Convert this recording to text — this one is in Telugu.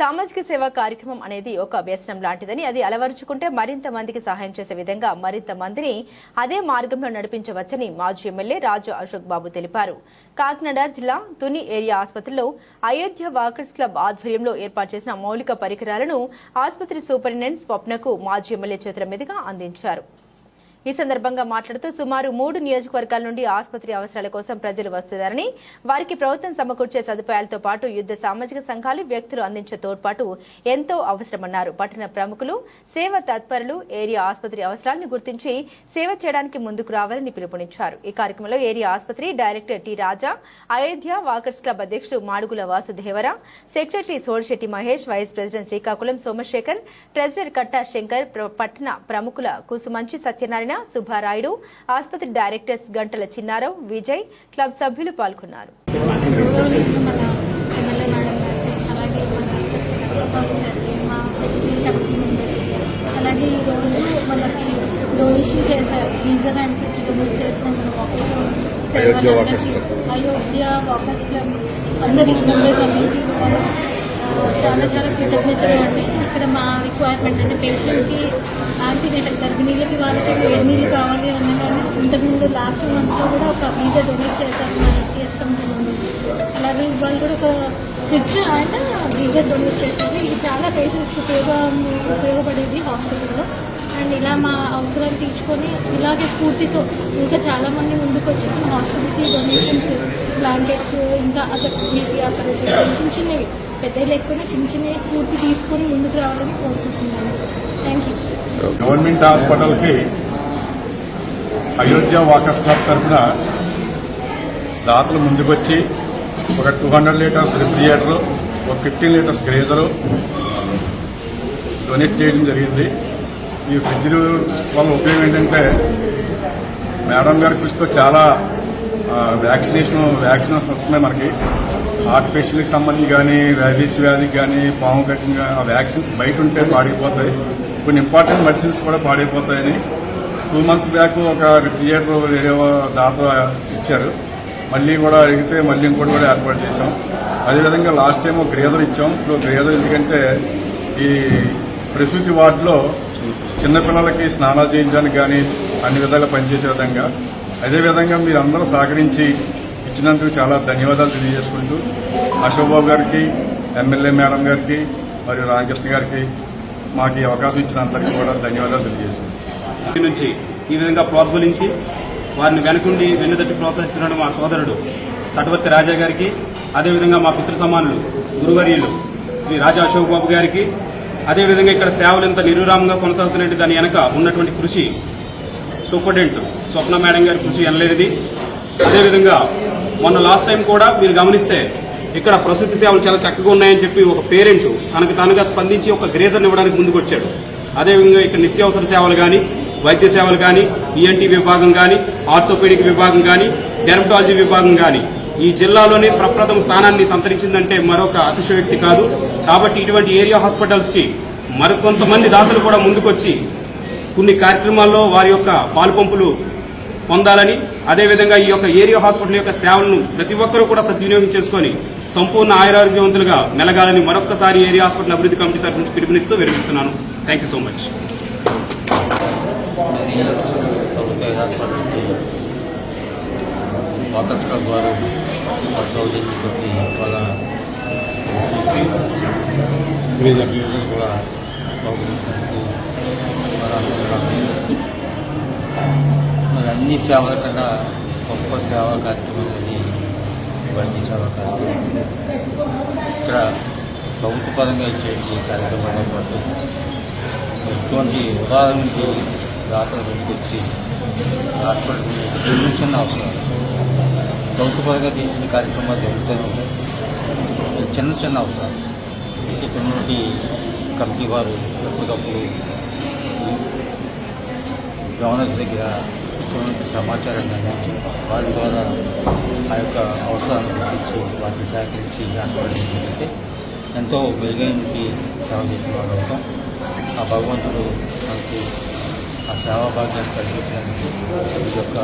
సామాజిక సేవా కార్యక్రమం అనేది ఒక వ్యసనం లాంటిదని అది అలవరుచుకుంటే మరింత మందికి సహాయం చేసే విధంగా మరింత మందిని అదే మార్గంలో నడిపించవచ్చని మాజీ ఎమ్మెల్యే రాజు అశోక్ బాబు తెలిపారు. కాకినాడ జిల్లా తుని ఏరియా ఆసుపత్రిలో అయోధ్య వాకర్స్ క్లబ్ ఆధ్వర్యంలో ఏర్పాటు చేసిన మౌలిక పరికరాలను ఆసుపత్రి సూపరింటెండెంట్ స్వప్నకు మాజీ ఎమ్మెల్యే చేతుల మీదుగా అందించారు. ఈ సందర్భంగా మాట్లాడుతూ సుమారు మూడు నియోజకవర్గాల నుండి ఆసుపత్రి అవసరాల కోసం ప్రజలు వస్తున్నారని వారికి ప్రభుత్వం సమకూర్చే సదుపాయాలతో పాటు యుద్ధ సామాజిక సంఘాలు వ్యక్తులు అందించే తోడ్పాటు ఎంతో అవసరమన్నారు. పట్టణ ప్రముఖులు సేవ తత్పరులు ఏరియా ఆసుపత్రి అవసరాలను గుర్తించి సేవ చేయడానికి ముందుకు రావాలని పిలుపునిచ్చారు. ఈ కార్యక్రమంలో ఏరియా ఆసుపత్రి director T Raja Ayodhya walkers club అధ్యక్షుడు Madugula Vasudevara secretary Sodisetti Mahesh vice president Srikakulam Somasekhar treasurer Katta Shankar పట్టణ ప్రముఖుల కుసుమంచి సత్యనారాయణ సుబ్బారాయుడు ఆసుపత్రి డైరెక్టర్స్ గంటల చిన్నారావు విజయ్ క్లబ్ సభ్యులు పాల్గొన్నారు. అలాగే ఈరోజు మనకి డొనేషన్ చేశారు. గీజర్ అండ్ ఫ్రిడ్జ్ డొనేట్ చేసిన మన walkers Ayodhya walkers club. Ayodhya walkers club. అందరి మెంబర్స్ అందరికీ చాలా చాలా కృతజ్ఞతలు అండి ఇక్కడ మా రిక్వైర్మెంట్ అంటే పేషెంట్కి యాంటీనేటల్ గర్భిణీలకి వాళ్ళకి వేడి నీళ్ళు కావాలి అన్న కానీ ఇంతకుముందు లాస్ట్ మంత్లో కూడా ఒక వీజా డొనేట్ చేశారు మా అలాగే ఇవాళ కూడా ఒక ఫ్రిడ్జ్ అండ్ వీజా డొనేట్ చేశారు. ఇది చాలా పేషెంట్స్కి ఉపయోగ ఉపయోగపడేది హాస్పిటల్లో అండ్ ఇలా మా అవసరాలు తీర్చుకొని ఇలాగే స్ఫూర్తితో ఇంకా చాలామంది ముందుకు వచ్చి హాస్పిటల్కి డొనేషన్స్ బ్లాంకెట్స్ ఇంకా అక్కడ అక్కడ చిన్న చిన్నవి పెద్దవి లేకపోయినా చిన్న స్ఫూర్తి తీసుకొని ముందుకు రావాలని కోరుకుంటున్నాను. థ్యాంక్ యూ గవర్నమెంట్ హాస్పిటల్కి అయోధ్య వాకర్స్ క్లబ్ తరఫున దాతలు ముందుకొచ్చి ఒక టూ హండ్రెడ్ లీటర్స్ రిఫ్రిజిరేటర్ ఒక ఫిఫ్టీన్ లీటర్స్ గ్రేజరు డొనేట్ చేయడం జరిగింది. ఈ ఫ్రిడ్జ్ వల్ల ఉపయోగం ఏంటంటే మేడం గారి కృషితో చాలా వ్యాక్సినేషన్ వ్యాక్సినేషన్ వస్తున్నాయి మనకి. హార్ట్ పేషెంట్కి సంబంధించి కానీ రైబీస్ వ్యాధికి కానీ పాము కట్టిన కానీ ఆ వ్యాక్సిన్స్ బయట ఉంటే పాడైపోతాయి. కొన్ని ఇంపార్టెంట్ మెడిసిన్స్ కూడా పాడైపోతాయని టూ మంత్స్ బ్యాక్ ఒక రిఫ్రిజిరేటర్ వేరే దాత ఇచ్చారు. మళ్ళీ కూడా అడిగితే మళ్ళీ ఇంకోటి కూడా ఏర్పాటు చేశాం. అదేవిధంగా లాస్ట్ టైం ఒక గ్రేజర్ ఇచ్చాం. ఇప్పుడు గ్రేజర్ ఎందుకంటే ఈ ప్రసూతి వార్డులో చిన్నపిల్లలకి స్నానాలు చేయించడానికి కానీ అన్ని విధాలుగా పనిచేసే విధంగా. అదేవిధంగా మీరందరూ సహకరించి ఇచ్చినందుకు చాలా ధన్యవాదాలు తెలియజేసుకుంటూ అశోక్ బాబు గారికి ఎమ్మెల్యే మేడం గారికి మరియు రామకృష్ణ గారికి మాకు ఈ అవకాశం ఇచ్చిన అందరికీ కూడా ధన్యవాదాలు తెలియజేసుకుంటాం నుంచి ఈ విధంగా ప్రోద్బలించి వారిని వెనుకుండి వెన్నుదట్టి ప్రోత్సహిస్తున్నాడు మా సోదరుడు తటవర్తి రాజా గారికి అదేవిధంగా మా పితృ సమానులు గురువర్యులు శ్రీ రాజా అశోక్ బాబు గారికి అదేవిధంగా ఇక్కడ సేవలు ఇంత నిర్విరామంగా కొనసాగుతున్నట్టు దాని వెనక ఉన్నటువంటి కృషి సూపరింటెండెంట్ స్వప్న మేడం గారి కృషి ఎనలేనిది. అదేవిధంగా మొన్న లాస్ట్ టైం కూడా మీరు గమనిస్తే ఇక్కడ ప్రసూతి సేవలు చాలా చక్కగా ఉన్నాయని చెప్పి ఒక పేరెంట్ తనకు తనగా స్పందించి ఒక గ్రేజర్ని ఇవ్వడానికి ముందుకొచ్చాడు. అదేవిధంగా ఇక్కడ నిత్యావసర సేవలు కానీ వైద్య సేవలు కానీ ఈఎన్టీ విభాగం కానీ ఆర్థోపెడిక్ విభాగం కానీ డెర్మటాలజీ విభాగం కానీ ఈ జిల్లాలోనే ప్రప్రథమ స్థానాన్ని సంతరించిందంటే మరొక అతిశయోక్తి కాదు. కాబట్టి ఇటువంటి ఏరియా హాస్పిటల్స్కి మరికొంతమంది దాతలు కూడా ముందుకొచ్చి కొన్ని కార్యక్రమాల్లో వారి యొక్క పాలు పంపులు పొందాలని అదేవిధంగా ఈ యొక్క ఏరియా హాస్పిటల్ యొక్క సేవలను ప్రతి ఒక్కరూ కూడా సద్వినియోగం చేసుకొని సంపూర్ణ ఆయురారోగ్యవంతులుగా మెలగాలని మరొక్కసారి ఏరియా హాస్పిటల్ అభివృద్ధి కమిటీ తరఫు నుంచి పిలుపునిస్తూ విరమిస్తున్నాను. Thank you so much walkers club వారు వాళ్ళ కూడా మరి అన్ని సేవల కన్నా గొప్ప సేవా కార్యక్రమం అని వైద్య సేవా కార్యక్రమం. ఇక్కడ ప్రభుత్వ పరంగా ఇచ్చే ఈ కార్యక్రమంలో పాటు ఇటువంటి ఉదాహరణకి రాత్రి వచ్చి హాస్పిటల్ చిన్న అవసరం ప్రభుత్వ పరంగా తీసుకునే కార్యక్రమాలు జరుగుతూనే ఉంటాయి. చిన్న చిన్న అవసరాలు. ఇక్కడ కమిటీ వారు ఎప్పటికప్పుడు గవర్నర్స్ దగ్గర ఇటువంటి సమాచారాన్ని అందించి వారి ద్వారా ఆ యొక్క అవసరాలను గుర్తించి వాటిని సేకరించి హాస్పిటల్ ఎంతో మెరుగైన సేవ చేసిన వాళ్ళు అవుతాం. ఆ భగవంతుడు మనకి ఆ సేవా భాగ్యాన్ని కలిగించడానికి ఈ యొక్క